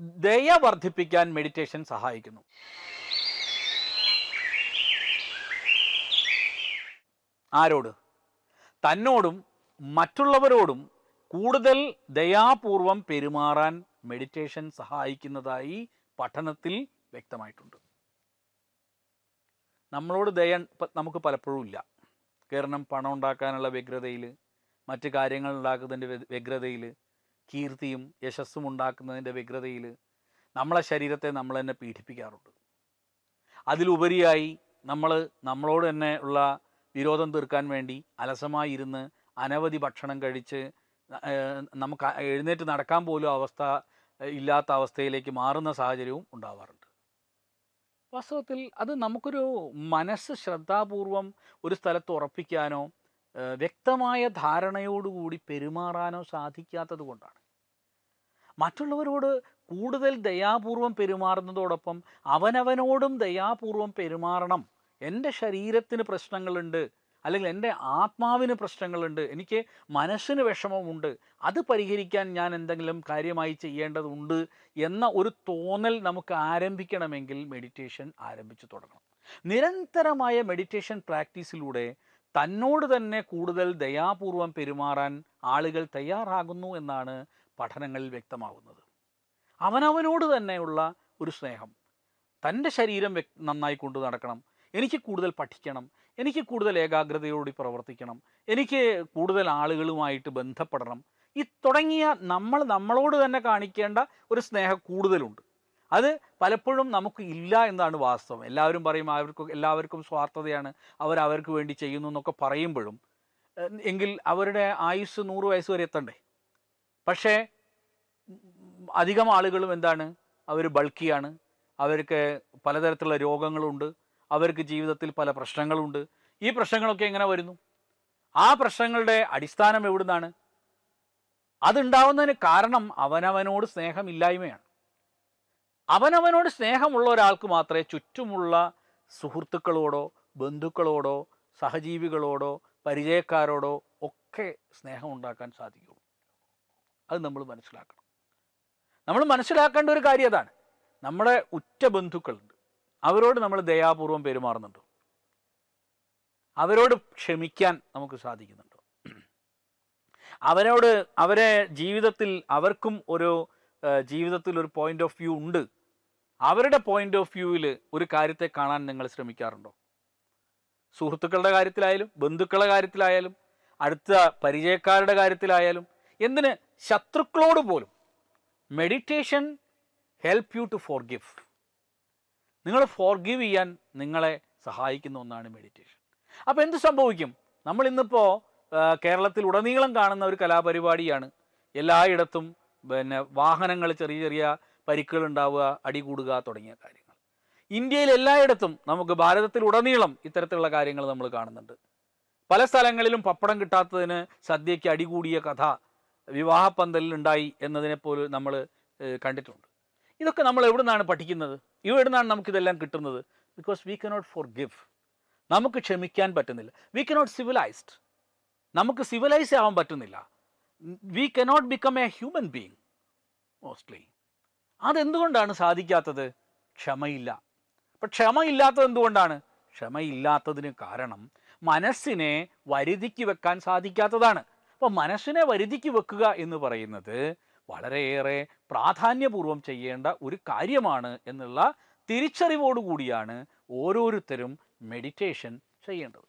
ദയ വർദ്ധിപ്പിക്കാൻ മെഡിറ്റേഷൻ സഹായിക്കുന്നു. ആരോട്? തന്നോടും മറ്റുള്ളവരോടും കൂടുതൽ ദയാപൂർവം പെരുമാറാൻ മെഡിറ്റേഷൻ സഹായിക്കുന്നതായി പഠനത്തിൽ വ്യക്തമായിട്ടുണ്ട്. നമ്മളോട് ദയ നമുക്ക് പലപ്പോഴും ഇല്ല. കാരണം പണം ഉണ്ടാക്കാനുള്ള വ്യഗ്രതയിൽ മറ്റ് കാര്യങ്ങൾ ഉണ്ടാക്കുന്നതിന്റെ വ്യ- വ്യഗ്രതയിൽ കീർത്തിയും യശസ്സും ഉണ്ടാക്കുന്നതിന്റെ വ്യഗ്രതയിൽ നമ്മളെ ശരീരത്തെ നമ്മൾ തന്നെ പീഡിപ്പിക്കാറുണ്ട്. അതിലുപരിയായി നമ്മൾ നമ്മളോട് തന്നെ ഉള്ള വിരോധം തീർക്കാൻ വേണ്ടി അലസമായി ഇരുന്ന് അനവധി ഭക്ഷണം കഴിച്ച് നമുക്ക് എഴുന്നേറ്റ് നടക്കാൻ പോലും അവസ്ഥ ഇല്ലാത്ത അവസ്ഥയിലേക്ക് മാറുന്ന സാഹചര്യവും ഉണ്ടാവാറുണ്ട്. വാസ്തവത്തിൽ അത് നമുക്കൊരു മനസ്സ് ശ്രദ്ധാപൂർവം ഒരു സ്ഥലത്ത് ഉറപ്പിക്കാനോ വ്യക്തമായ ധാരണയോടുകൂടി പെരുമാറാനോ സാധിക്കാത്തത് കൊണ്ടാണ്. മറ്റുള്ളവരോട് കൂടുതൽ ദയാപൂർവം പെരുമാറുന്നതോടൊപ്പം അവനവനോടും ദയാപൂർവം പെരുമാറണം. എന്റെ ശരീരത്തിന് പ്രശ്നങ്ങളുണ്ട് അല്ലെങ്കിൽ എന്റെ ആത്മാവിന് പ്രശ്നങ്ങളുണ്ട് എനിക്ക് മനസ്സിന് വിഷമമുണ്ട് അത് പരിഹരിക്കാൻ ഞാൻ എന്തെങ്കിലും കാര്യമായി ചെയ്യേണ്ടതുണ്ട് എന്ന ഒരു തോന്നൽ നമുക്ക് ആരംഭിക്കണമെങ്കിൽ മെഡിറ്റേഷൻ ആരംഭിച്ചു തുടങ്ങണം. നിരന്തരമായ മെഡിറ്റേഷൻ പ്രാക്ടീസിലൂടെ തന്നോട് തന്നെ കൂടുതൽ ദയാപൂർവം പെരുമാറാൻ ആളുകൾ തയ്യാറാകുന്നു എന്നാണ് പഠനങ്ങളിൽ വ്യക്തമാകുന്നത്. അവനവനോട് തന്നെയുള്ള ഒരു സ്നേഹം. തന്റെ ശരീരം നന്നായി കൊണ്ടു നടക്കണം. എനിക്ക് കൂടുതൽ പഠിക്കണം. എനിക്ക് കൂടുതൽ ഏകാഗ്രതയോടെ പ്രവർത്തിക്കണം. എനിക്ക് കൂടുതൽ ആളുകളുമായിട്ട് ബന്ധപ്പെടണം. ഈ തുടങ്ങിയ നമ്മൾ നമ്മളോട് തന്നെ കാണിക്കേണ്ട ഒരു സ്നേഹം കൂടുതലുണ്ട്. അത് പലപ്പോഴും നമുക്ക് ഇല്ല എന്നാണ് വാസ്തവം. എല്ലാവരും പറയും അവർക്ക് എല്ലാവർക്കും സ്വാർത്ഥതയാണ്. അവർ അവർക്ക് വേണ്ടി ചെയ്യുന്നു എന്നൊക്കെ പറയുമ്പോഴും എങ്കിൽ അവരുടെ ആയുസ് നൂറ് വയസ്സ് വരെ എത്തണ്ടേ? പക്ഷേ അധികം ആളുകളും എന്താണ്? അവർ ബൾക്കിയാണ്. അവർക്ക് പലതരത്തിലുള്ള രോഗങ്ങളുണ്ട്. അവർക്ക് ജീവിതത്തിൽ പല പ്രശ്നങ്ങളുണ്ട്. ഈ പ്രശ്നങ്ങളൊക്കെ എങ്ങനെ വരുന്നു? ആ പ്രശ്നങ്ങളുടെ അടിസ്ഥാനം എവിടുന്നാണ്? അതുണ്ടാവുന്നതിന് കാരണം അവനവനോട് സ്നേഹമില്ലായ്മയാണ്. അവനവനോട് സ്നേഹമുള്ള ഒരാൾക്ക് മാത്രമേ ചുറ്റുമുള്ള സുഹൃത്തുക്കളോടോ ബന്ധുക്കളോടോ സഹജീവികളോടോ പരിചയക്കാരോടോ ഒക്കെ സ്നേഹം ഉണ്ടാക്കാൻ സാധിക്കുള്ളൂ. അത് നമ്മൾ മനസ്സിലാക്കണം. നമ്മൾ മനസ്സിലാക്കേണ്ട ഒരു കാര്യം അതാണ്. നമ്മുടെ ഉറ്റ ബന്ധുക്കളുണ്ട്. അവരോട് നമ്മൾ ദയാപൂർവം പെരുമാറുന്നുണ്ടോ. അവരോട് ക്ഷമിക്കാൻ നമുക്ക് സാധിക്കുന്നുണ്ടോ. അവരോട് അവരെ ജീവിതത്തിൽ അവർക്കും ഒരു ജീവിതത്തിൽ ഒരു പോയിന്റ് ഓഫ് വ്യൂ ഉണ്ട്. അവരുടെ പോയിന്റ് ഓഫ് വ്യൂവിൽ ഒരു കാര്യത്തെ കാണാൻ നിങ്ങൾ ശ്രമിക്കാറുണ്ടോ? സുഹൃത്തുക്കളുടെ കാര്യത്തിലായാലും ബന്ധുക്കളുടെ കാര്യത്തിലായാലും അടുത്ത പരിചയക്കാരുടെ കാര്യത്തിലായാലും എന്തിന് ശത്രുക്കളോട് പോലും meditation help you to forgive നിങ്ങൾ ഫോർ ഗിവ് ചെയ്യാൻ നിങ്ങളെ സഹായിക്കുന്ന ഒന്നാണ് മെഡിറ്റേഷൻ അപ്പോൾ എന്ത് സംഭവിക്കും? നമ്മൾ ഇന്നിപ്പോൾ കേരളത്തിൽ ഉടനീളം കാണുന്ന ഒരു കലാപരിപാടിയാണ് എല്ലായിടത്തും പിന്നെ വാഹനങ്ങൾ ചെറിയ ചെറിയ പരിക്കുകൾ ഉണ്ടാവുക അടി കൂടുക തുടങ്ങിയ കാര്യങ്ങൾ. ഇന്ത്യയിൽ എല്ലായിടത്തും നമുക്ക് ഭാരതത്തിൽ ഉടനീളം ഇത്തരത്തിലുള്ള കാര്യങ്ങൾ നമ്മൾ കാണുന്നുണ്ട്. പല സ്ഥലങ്ങളിലും പപ്പടം കിട്ടാത്തതിന് സദ്യയ്ക്ക് അടികൂടിയ കഥ വിവാഹപ്പന്തലിൽ ഉണ്ടായി എന്നതിനെ പോലും നമ്മൾ കണ്ടിട്ടുണ്ട്. ഇതൊക്കെ നമ്മൾ എവിടെ നിന്നാണ് പഠിക്കുന്നത്? ഇവിടെ നിന്നാണ് നമുക്കിതെല്ലാം കിട്ടുന്നത്? Because we cannot forgive നമുക്ക് ക്ഷമിക്കാൻ പറ്റുന്നില്ല. വി കനോട്ട് സിവിലൈസ്ഡ് നമുക്ക് സിവിലൈസ് ആവാൻ പറ്റുന്നില്ല. We cannot become a human being mostly അതെന്തുകൊണ്ടാണ് സാധിക്കാത്തത്? ക്ഷമയില്ല. അപ്പം ക്ഷമയില്ലാത്തത് എന്തുകൊണ്ടാണ്? ക്ഷമയില്ലാത്തതിന് കാരണം മനസ്സിനെ വരുതിക്ക് വെക്കാൻ സാധിക്കാത്തതാണ്. അപ്പോൾ മനസ്സിനെ വരുതിക്ക് വെക്കുക എന്ന് പറയുന്നത് വളരെയേറെ പ്രാധാന്യപൂർവം ചെയ്യേണ്ട ഒരു കാര്യമാണ് എന്നുള്ള തിരിച്ചറിവോടുകൂടിയാണ് ഓരോരുത്തരും മെഡിറ്റേഷൻ ചെയ്യേണ്ടത്.